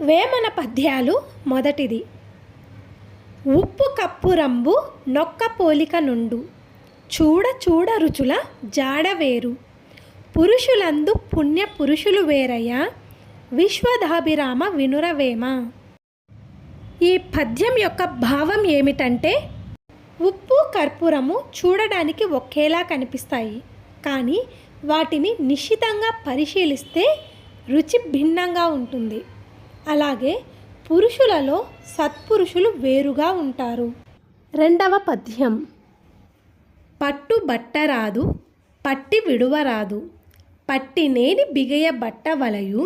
వేమన పద్యాలు మొదటిది. ఉప్పు కప్పు రంబు నొక్క పోలిక నుండు. చూడ చూడ రుచుల జాడ వేరు. పురుషులందు పుణ్య పురుషులు వేరయ్య. విశ్వదాభిరామ వినురవేమ. ఈ పద్యం యొక్క భావం ఏమిటంటే ఉప్పు కర్పూరము చూడడానికి ఒకేలా కనిపిస్తాయి. కానీ వాటిని నిశ్చితంగా పరిశీలిస్తే రుచి భిన్నంగా ఉంటుంది. అలాగే పురుషులలో సత్పురుషులు వేరుగా ఉంటారు. రెండవ పద్యం. పట్టు బట్టరాదు పట్టి విడువరాదు. పట్టినేని బిగయ బట్ట వలయు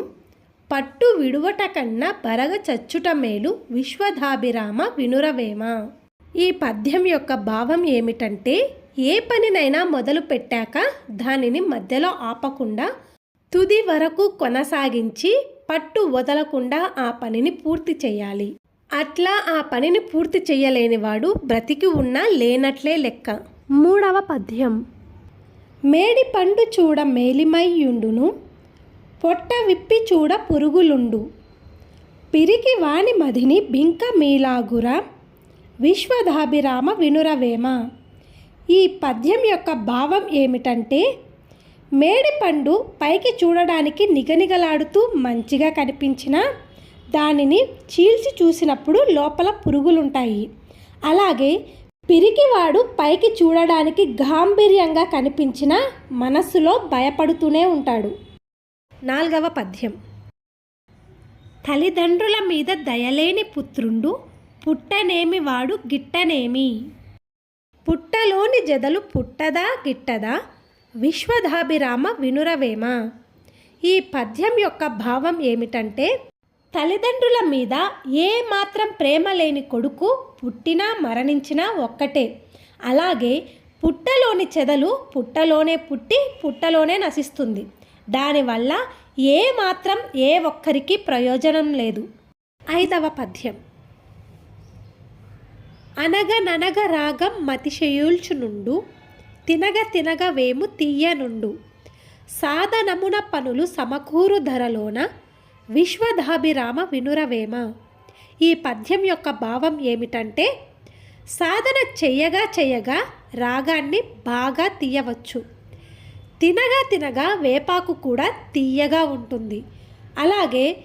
పట్టు విడువట కన్నా బరగ చచ్చుట మేలు విశ్వధాభిరామ వినురవేమ. ఈ పద్యం యొక్క భావం ఏమిటంటే ఏ పనినైనా మొదలు పెట్టాక దానిని మధ్యలో ఆపకుండా తుది వరకు కొనసాగించి పట్టు వదలకుండా ఆ పనిని పూర్తి చేయాలి. అట్లా ఆ పనిని పూర్తి చేయలేనివాడు బ్రతికి ఉన్నా లేనట్లే లెక్క. మూడవ పద్యం. మేడి పండు చూడ మేలిమయ్యుండును పొట్ట విప్పి చూడ పురుగులుండు. పిరికి వాణి మదిని బింక మీలాగుర విశ్వధాభిరామ వినురవేమ. ఈ పద్యం యొక్క భావం ఏమిటంటే మేడిపండు పైకి చూడడానికి నిగనిగలాడుతూ మంచిగా కనిపించినా దానిని చీల్చి చూసినప్పుడు లోపల పురుగులుంటాయి. అలాగే పిరికివాడు పైకి చూడడానికి గాంభీర్యంగా కనిపించిన మనస్సులో భయపడుతూనే ఉంటాడు. నాలుగవ పద్యం. తల్లిదండ్రుల మీద దయలేని పుత్రుండు పుట్టనేమి వాడు గిట్టనేమి? పుట్టలోని జదలు పుట్టదా గిట్టదా? విశ్వధాభిరామ వినురవేమ. ఈ పద్యం యొక్క భావం ఏమిటంటే తల్లిదండ్రుల మీద ఏ మాత్రం ప్రేమ లేని కొడుకు పుట్టినా మరణించినా ఒక్కటే. అలాగే పుట్టలోని చెదలు పుట్టలోనే పుట్టి పుట్టలోనే నశిస్తుంది. దానివల్ల ఏ మాత్రం ఏ ఒక్కరికి ప్రయోజనం లేదు. ఐదవ పద్యం. అనగననగ రాగం మతిశయూల్చునుండు తినగ తినగ వేము తీయనుండు. సాధనమున పనులు సమకూరు ధరలోన విశ్వధాభిరామ వినురవేమ. ఈ పద్యం యొక్క భావం ఏమిటంటే సాధన చెయ్యగా చెయ్యగా రాగాన్ని బాగా తీయవచ్చు. తినగా తినగా వేపాకు కూడా తీయగా ఉంటుంది. అలాగే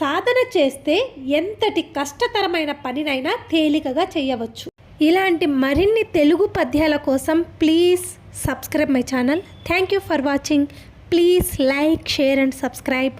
సాధన చేస్తే ఎంతటి కష్టతరమైన పనినైనా తేలికగా చేయవచ్చు. ఇలాంటి మరిన్ని తెలుగు పద్యాల కోసం please subscribe my channel. Thank you for watching please like share and subscribe